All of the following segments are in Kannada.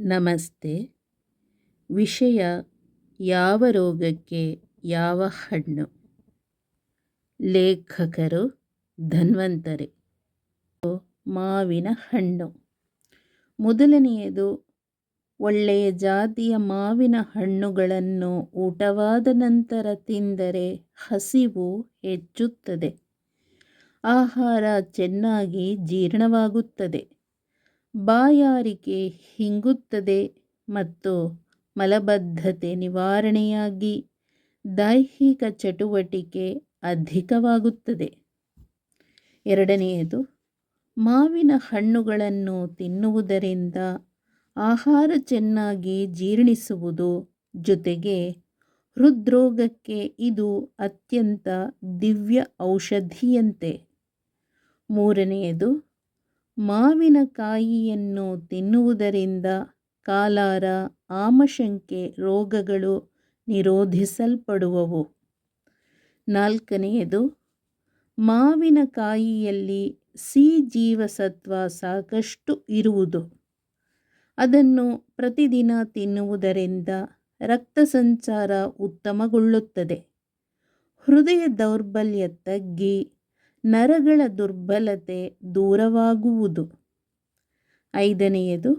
ನಮಸ್ತೆ. ವಿಷಯ ಯಾವ ರೋಗಕ್ಕೆ ಯಾವ ಹಣ್ಣು? ಲೇಖಕರು ಧನ್ವಂತರಿ. ಮಾವಿನ ಹಣ್ಣು. ಮೊದಲನೆಯದು, ಒಳ್ಳೆಯ ಜಾತಿಯ ಮಾವಿನ ಹಣ್ಣುಗಳನ್ನು ಊಟವಾದ ನಂತರ ತಿಂದರೆ ಹಸಿವು ಹೆಚ್ಚುತ್ತದೆ. ಆಹಾರ ಚೆನ್ನಾಗಿ ಜೀರ್ಣವಾಗುತ್ತದೆ. ಬಾಯಾರಿಕೆ ಹಿಂಗುತ್ತದೆ ಮತ್ತು ಮಲಬದ್ಧತೆ ನಿವಾರಣೆಯಾಗಿ ದೈಹಿಕ ಚಟುವಟಿಕೆ ಅಧಿಕವಾಗುತ್ತದೆ. ಎರಡನೆಯದು, ಮಾವಿನ ಹಣ್ಣುಗಳನ್ನು ತಿನ್ನುವುದರಿಂದ ಆಹಾರ ಚೆನ್ನಾಗಿ ಜೀರ್ಣಿಸುವುದು ಜೊತೆಗೆ ಹೃದ್ರೋಗಕ್ಕೆ ಇದು ಅತ್ಯಂತ ದಿವ್ಯ ಔಷಧಿಯಂತೆ. ಮೂರನೆಯದು ಮಾವಿನಕಾಯಿಯನ್ನು ತಿನ್ನುವುದರಿಂದ ಕಾಲಾರ, ಆಮಶಂಕೆ ರೋಗಗಳು ನಿರೋಧಿಸಲ್ಪಡುವವು. ನಾಲ್ಕನೆಯದು ಮಾವಿನಕಾಯಿಯಲ್ಲಿ ಸಿ ಜೀವಸತ್ವ ಸಾಕಷ್ಟು ಇರುವುದು. ಅದನ್ನು ಪ್ರತಿದಿನ ತಿನ್ನುವುದರಿಂದ ರಕ್ತ ಸಂಚಾರ ಉತ್ತಮಗೊಳ್ಳುತ್ತದೆ. ಹೃದಯ ದೌರ್ಬಲ್ಯ ತಗ್ಗಿ ನರಗಳ ದುರ್ಬಲತೆ ದೂರವಾಗುವುದು. ಐದನೆಯದು,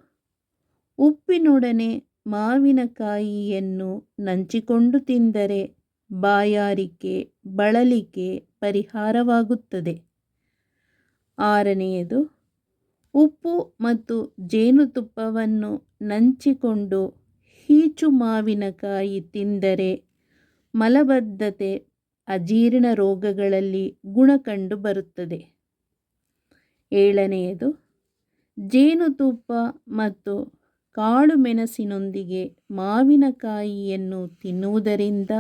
ಉಪ್ಪಿನೊಡನೆ ಮಾವಿನಕಾಯಿಯನ್ನು ನಂಚಿಕೊಂಡು ತಿಂದರೆ ಬಾಯಾರಿಕೆ, ಬಳಲಿಕೆ ಪರಿಹಾರವಾಗುತ್ತದೆ. ಆರನೆಯದು, ಉಪ್ಪು ಮತ್ತು ಜೇನುತುಪ್ಪವನ್ನು ನಂಚಿಕೊಂಡು ಹೀಚು ಮಾವಿನಕಾಯಿ ತಿಂದರೆ ಮಲಬದ್ಧತೆ ಅಜೀರ್ಣ ರೋಗಗಳಲ್ಲಿ ಗುಣ ಕಂಡು ಬರುತ್ತದೆ. ಏಳನೆಯದು, ಜೇನುತುಪ್ಪ ಮತ್ತು ಕಾಳು ಮೆಣಸಿನೊಂದಿಗೆ ಮಾವಿನಕಾಯಿಯನ್ನು ತಿನ್ನುವುದರಿಂದ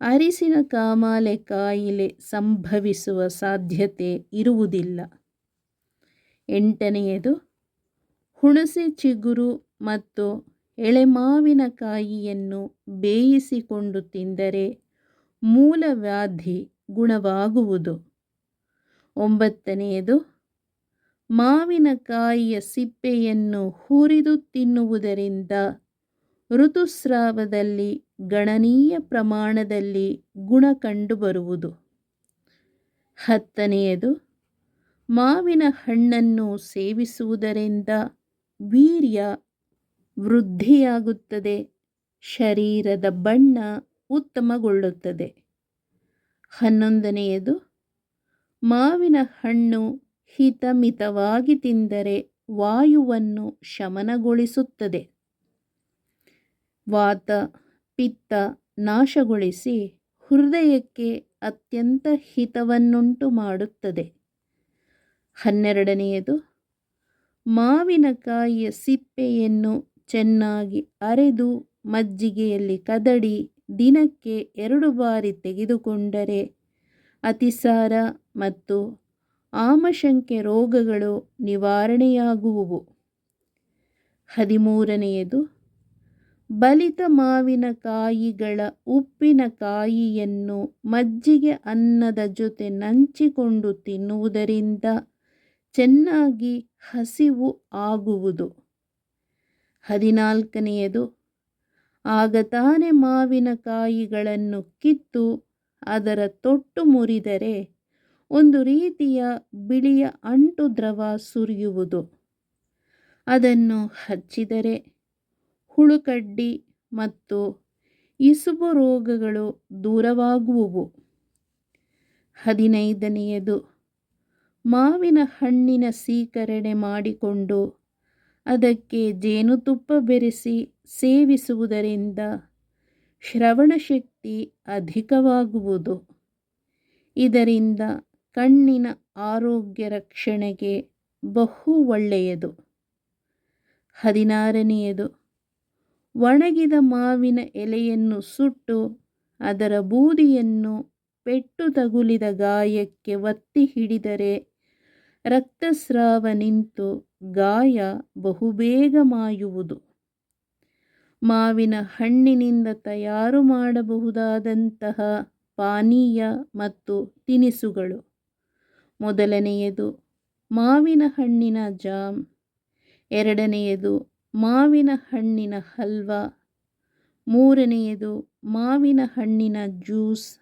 ಅರಿಸಿನ ಕಾಮಾಲೆ ಕಾಯಿಲೆ ಸಂಭವಿಸುವ ಸಾಧ್ಯತೆ ಇರುವುದಿಲ್ಲ. ಎಂಟನೆಯದು, ಹುಣಸೆ ಚಿಗುರು ಮತ್ತು ಎಳೆಮಾವಿನಕಾಯಿಯನ್ನು ಬೇಯಿಸಿಕೊಂಡು ತಿಂದರೆ ಮೂಲವ್ಯಾಧಿ ಗುಣವಾಗುವುದು. ಒಂಬತ್ತನೆಯದು, ಮಾವಿನಕಾಯಿಯ ಸಿಪ್ಪೆಯನ್ನು ಹುರಿದು ತಿನ್ನುವುದರಿಂದ ಋತುಸ್ರಾವದಲ್ಲಿ ಗಣನೀಯ ಪ್ರಮಾಣದಲ್ಲಿ ಗುಣ ಕಂಡುಬರುವುದು. ಹತ್ತನೆಯದು, ಮಾವಿನ ಹಣ್ಣನ್ನು ಸೇವಿಸುವುದರಿಂದ ವೀರ್ಯ ವೃದ್ಧಿಯಾಗುತ್ತದೆ. ಶರೀರದ ಬಣ್ಣ ಉತ್ತಮಗೊಳ್ಳುತ್ತದೆ. ಹನ್ನೊಂದನೆಯದು, ಮಾವಿನ ಹಣ್ಣು ಹಿತಮಿತವಾಗಿ ತಿಂದರೆ ವಾಯುವನ್ನು ಶಮನಗೊಳಿಸುತ್ತದೆ. ವಾತ, ಪಿತ್ತ ನಾಶಗೊಳಿಸಿ ಹೃದಯಕ್ಕೆ ಅತ್ಯಂತ ಹಿತವನ್ನುಂಟು ಮಾಡುತ್ತದೆ. ಹನ್ನೆರಡನೆಯದು ಮಾವಿನಕಾಯಿಯ ಸಿಪ್ಪೆಯನ್ನು ಚೆನ್ನಾಗಿ ಅರೆದು ಮಜ್ಜಿಗೆಯಲ್ಲಿ ಕದಡಿ ದಿನಕ್ಕೆ ಎರಡು ಬಾರಿ ತೆಗೆದುಕೊಂಡರೆ ಅತಿಸಾರ ಮತ್ತು ಆಮಶಂಕೆ ರೋಗಗಳು ನಿವಾರಣೆಯಾಗುವುವು. ಹದಿಮೂರನೆಯದು, ಬಲಿತ ಮಾವಿನಕಾಯಿಗಳ ಉಪ್ಪಿನಕಾಯಿಯನ್ನು ಮಜ್ಜಿಗೆ ಅನ್ನದ ಜೊತೆ ನಂಚಿಕೊಂಡು ತಿನ್ನುವುದರಿಂದ ಚೆನ್ನಾಗಿ ಹಸಿವು ಆಗುವುದು. ಹದಿನಾಲ್ಕನೆಯದು ಆಗ ತಾನೇ ಮಾವಿನಕಾಯಿಗಳನ್ನು ಕಿತ್ತು ಅದರ ತೊಟ್ಟು ಮುರಿದರೆ ಒಂದು ರೀತಿಯ ಬಿಳಿಯ ಅಂಟು ದ್ರವ ಸುರಿಯುವುದು. ಅದನ್ನು ಹಚ್ಚಿದರೆ ಹುಳುಕಡ್ಡಿ ಮತ್ತು ಇಸುಬು ರೋಗಗಳು ದೂರವಾಗುವುವು. ಹದಿನೈದನೆಯದು, ಮಾವಿನ ಹಣ್ಣಿನ ಸೀಕರಣೆ ಮಾಡಿಕೊಂಡು ಅದಕ್ಕೆ ಜೇನುತುಪ್ಪ ಬೆರೆಸಿ ಸೇವಿಸುವುದರಿಂದ ಶ್ರವಣಶಕ್ತಿ ಅಧಿಕವಾಗುವುದು. ಇದರಿಂದ ಕಣ್ಣಿನ ಆರೋಗ್ಯ ರಕ್ಷಣೆಗೆ ಬಹು ಒಳ್ಳೆಯದು. ಹದಿನಾರನೆಯದು, ಒಣಗಿದ ಮಾವಿನ ಎಲೆಯನ್ನು ಸುಟ್ಟು ಅದರ ಬೂದಿಯನ್ನು ಪೆಟ್ಟು ತಗುಲಿದ ಗಾಯಕ್ಕೆ ಒತ್ತಿ ಹಿಡಿದರೆ ರಕ್ತಸ್ರಾವ ನಿಂತು ಗಾಯ ಬಹುಬೇಗ ಮಾಯುವುದು ಮಾವಿನ ಹಣ್ಣಿನಿಂದ ತಯಾರು ಮಾಡಬಹುದಾದಂತಹ ಪಾನೀಯ ಮತ್ತು ತಿನಿಸುಗಳು. ಮೊದಲನೆಯದು ಮಾವಿನ ಹಣ್ಣಿನ ಜಾಮ್. ಎರಡನೆಯದು ಮಾವಿನ ಹಣ್ಣಿನ ಹಲ್ವ. ಮೂರನೆಯದು ಮಾವಿನ ಹಣ್ಣಿನ ಜ್ಯೂಸ್.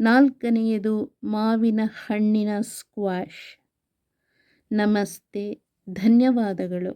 ನಾಲ್ಕನೆಯದು ಮಾವಿನ ಹಣ್ಣಿನ ಸ್ಕ್ವಾಷ್ ನಮಸ್ತೆ ಧನ್ಯವಾದಗಳು.